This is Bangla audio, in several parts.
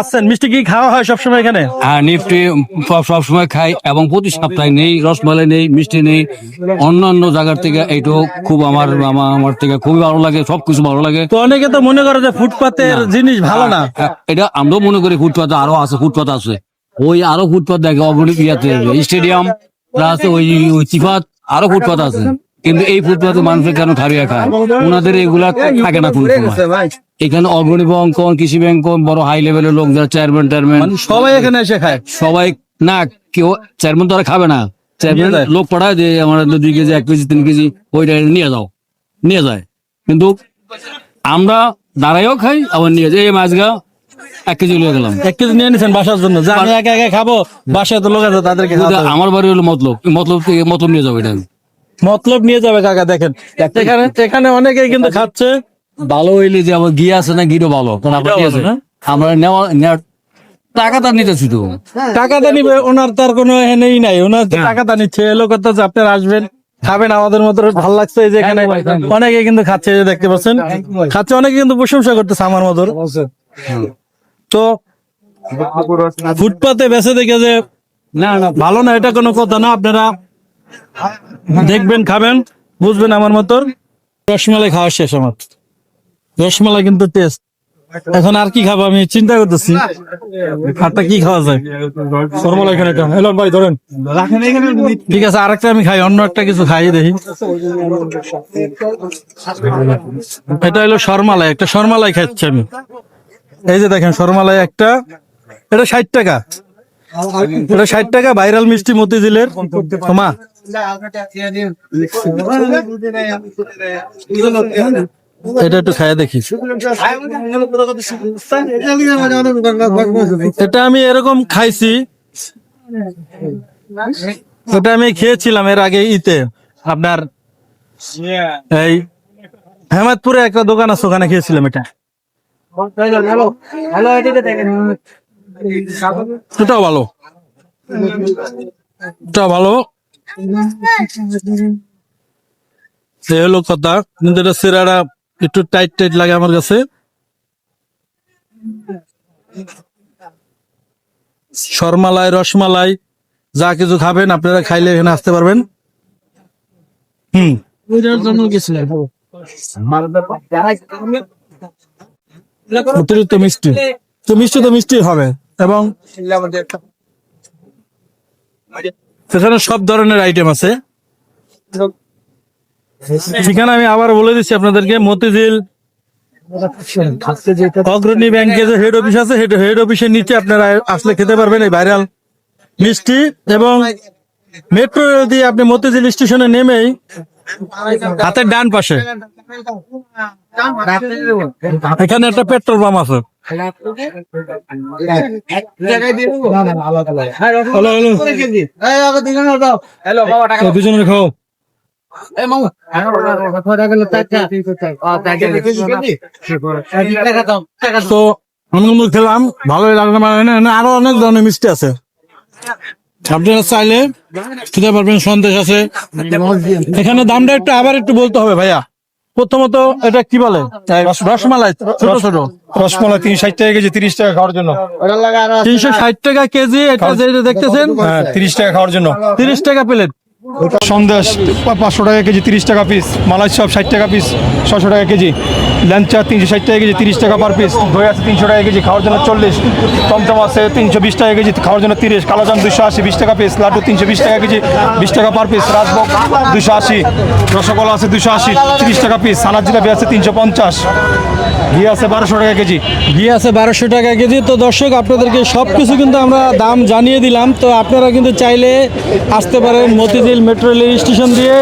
আসছেন মিষ্টি কি খাওয়া হয় সবসময় এখানে? হ্যাঁ নিফটি সব সময় খাই এবং প্রতি সপ্তাহে নেই রসমালাই নেই মিষ্টি নেই। অন্যান্য জায়গার থেকে এইটাও খুব আমার আমার থেকে খুবই ভালো লাগে সবকিছু ভালো লাগে। তো অনেকে তো মনে করে যে ফুটপাতের জিনিস ভালো না। হ্যাঁ, এটা আমরাও মনে করি ফুটপাত আরও আছে ফুটপাত আছে। ওই আরও ফুটপাত দেখে অগণিত ইয়াতে স্টেডিয়াম প্লাস ওই ওই চিফাত আরও ফুটপাত আছে। কিন্তু এই ফুটপাতে মানুষের কেন খারিয়া খায়? ওনাদের এগুলা থাকে না কোনো সময়। এখানে অগ্রণী ব্যাংক কৃষি ব্যাংক বড় হাই লেভেলের লোক যারা চেয়ারম্যান মানে সবাই এখানে এসে খায়। সবাই না কেউ চেয়ারম্যান তো আর খাবে না। চেয়ারম্যান লোক পাঠায় যে আমার দুই কেজি এক কেজি তিন কেজি ওইটা নিয়ে যাও। নিয়ে যায়। কিন্তু আমরা দাঁড়াইও খাই আবার নিয়ে যাই এই মাছগা এক কেজি লিয়ে গেলাম। এক কেজি নিয়ে নিছেন বাসার জন্য। যে আমি একা একা খাব বাসায় তো লোক আছে তাদেরকে। আমার বাড়ি হলো মতলব। মতলব থেকে মতলব নিয়ে যাব এটা। আমি। মতলব নিয়ে যাবে কাকা দেখেন। এখানে এখানে অনেকেই কিন্তু খাচ্ছে। ভালো হইলে যে আমার ঘি আছে না ঘিরও ভালো। আমরা আছে না? নেওয়া টাকাটা নিবে ওনার তার কোনো এনেই নাই ওনার টাকাটা নিচ্ছে। এলো কথা যে আপনারা আসবেন খাবেন আমাদের মতো ভালো লাগছে যে এখানে। অনেকে কিন্তু খাচ্ছে যে দেখতে পাচ্ছেন। খাচ্ছে অনেকে কিন্তু প্রশংসা করতেছে আমার মতো। তো ফুটপাতে বেঁচে দেখে যে না না। ভালো না এটা কোনো কথা না। আপনারা দেখবেন, খাবেন, বুঝবেন আমার মতো রসমালাই খাওয়া শেষ আমার। রসমালাই কিন্তু টেস্ট এখন আর কি খাব আমি চিন্তা করতেছি। আরটা কি খাওয়া যায়? রসমালাই এখানে একটা এলো ভাই, ধরেন। ঠিক আছে, আরেকটা আমি খাই, অন্য একটা কিছু খাই, দেখি। এটা হলো শর্মালাই, একটা শর্মালাই খাচ্ছি আমি। এই যে দেখেন, শর্মালাই একটা। এটা ষাট টাকা। এটা ষাট টাকা, ভাইরাল মিষ্টি মতিঝিলের। মা এটা একটু খাইয়ে দেখি। এটা আমি এরকম খাইছি। এটা আমি খেয়েছিলাম এর আগে ইতে। আপনার এই হেমাদপুরে একটা দোকান আছে, ওখানে খেয়েছিলাম এটা। এটাও ভালো। এটাও ভালো। এই হলো কথা। কিন্তু এটা সিরাটা একটু টাইট টাইট লাগে আমার কাছে। শর্মালাই রসমালাই যা কিছু খাবেন আপনারা খাইলে এখানে আসতে পারবেন। হুম। অতিরিক্ত মিষ্টি। তো মিষ্টি তো মিষ্টি হবে। এবং সেখানে সব ধরনের আইটেম আছে। সেখানে আমি আবার বলে দিচ্ছি আপনাদেরকে, মতিঝিল, অগ্রণী ব্যাংকে যে হেড অফিস আছে হেড হেড অফিসের নিচে আপনারা আসলে খেতে পারবেন এই ভাইরাল মিষ্টি এবং মেট্রো রেল দিয়ে আপনি মতিঝিল স্টেশনে নেমেই হাতের ডান পাশে। এখানে একটা পেট্রোল পাম্প আছে। তো খেলাম, ভালোই লাগল মানে আরও অনেক ধরনের মিষ্টি আছে। আপনারা চাইলে খেতে পারবেন সন্দেশ আছে। এখানে দামটা একটু আবার একটু বলতে হবে ভাইয়া। প্রথমত এটা কি বলে? রসমালাই ছোট ছোট। রসমালাই তিন ষাট টাকা কেজি তিরিশ টাকা খাওয়ার জন্য। তিনশো ষাট টাকা কেজি এটা যেটা দেখতেছেন? হ্যাঁ তিরিশ টাকা খাওয়ার জন্য। তিরিশ টাকা প্লেট। সন্দেশ পাঁচশো টাকা কেজি তিরিশ টাকা পিস মালাই সব ষাট টাকা পিস ছশো টাকা কেজি। ল্যাংচা তিনশো ষাট টাকা কেজি, তিরিশ টাকা পার পিস দই আছে তিনশো টাকা কেজি, খাওয়ার জন্য চল্লিশ। টমটম আছে তিনশো বিশ টাকা কেজি, খাওয়ার জন্য তিরিশ। কালোজাম দুশো আশি, বিশ টাকা পিস লাড্ডু তিনশো বিশ টাকা কেজি, বিশ টাকা পার পিস রাজভোগ দুশো আশি। রসগোল্লা আছে দুশো আশি, তিরিশ টাকা পিস সানার জিলাপি আছে তিনশো পঞ্চাশ। ঘি আছে বারোশো টাকা কেজি। ঘি আছে বারোশো টাকা কেজি। তো দর্শক আপনাদেরকে সব কিছু কিন্তু আমরা দাম জানিয়ে দিলাম। তো আপনারা কিন্তু চাইলে আসতে পারেন মতিঝিল মেট্রো রেল স্টেশন দিয়ে।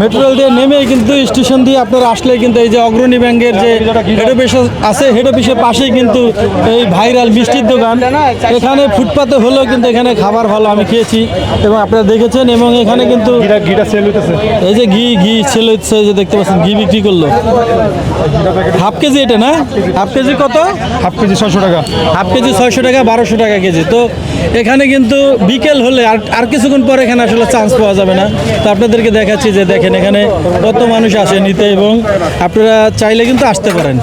মেট্রো রেল দিয়ে নেমে কিন্তু স্টেশন দিয়ে আপনারা আসলে কিন্তু এই যে অগ্রণী ব্যাংকের যে হেড অফিস আছে হেড অফিসের পাশেই কিন্তু এই ভাইরাল মিষ্টির দোকান। এখানে ফুটপাতে হলেও কিন্তু এখানে খাবার ভালো আমি খেয়েছি এবং আপনারা দেখেছেন এবং এখানে কিন্তু এই যে ঘি ঘি ছেলে হচ্ছে যে দেখতে পাচ্ছেন ঘি বিক্রি করল। হাফ কেজি এটা না? হাফ কেজি কত? হাফ কেজি ছশো টাকা। হাফ কেজি ছয়শো টাকা বারোশো টাকা কেজি। তো এখানে কিন্তু বিকেল হলে আর আর কিছুক্ষণ পর এখানে আসলে চান্স পাওয়া যাবে না। তো আপনাদেরকে দেখাচ্ছি যে দেখেন এখানে কত মানুষ আসে নিতে এবং আপনারা চাইলে কিন্তু আসতে পারেন।